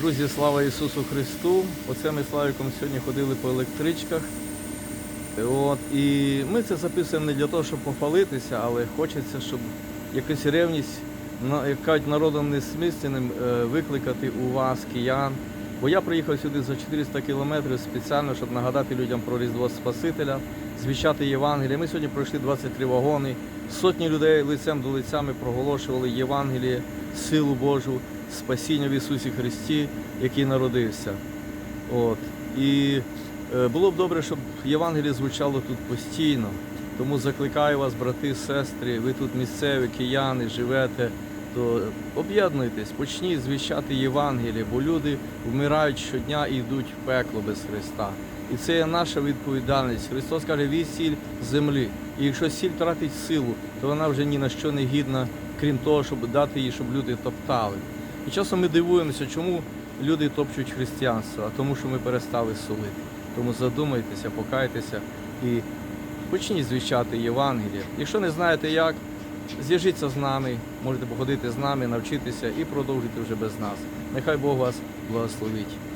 Друзі, слава Ісусу Христу! Оце ми з Славіком сьогодні ходили по електричках. От, і ми це записуємо не для того, щоб похвалитися, але хочеться, щоб якась ревність, яка народом несмисленним е, викликати у вас, киян. Бо я приїхав сюди за 400 кілометрів спеціально, щоб нагадати людям про Різдво Спасителя, звіщати Євангеліє. Ми сьогодні пройшли 23 вагони. Сотні людей лицем до лиця ми проголошували Євангеліє, силу Божу, спасіння в Ісусі Христі, який народився. От. І е, було б добре, щоб Євангеліє звучало тут постійно. Тому закликаю вас, брати, сестри, ви тут місцеві, кияни, живете, то об'єднуйтесь, почніть звіщати Євангеліє, бо люди вмирають щодня і йдуть в пекло без Христа. І це є наша відповідальність. Христос каже, ви сіль землі. І якщо сіль тратить силу, то вона вже ні на що не гідна, крім того, щоб дати їй, щоб люди топтали. І часом ми дивуємося, чому люди топчуть християнство, а тому, що ми перестали солити. Тому задумайтеся, покайтеся і почніть звіщати Євангеліє. Якщо не знаєте як, зв'яжіться з нами, можете походити з нами, навчитися і продовжити вже без нас. Нехай Бог вас благословить.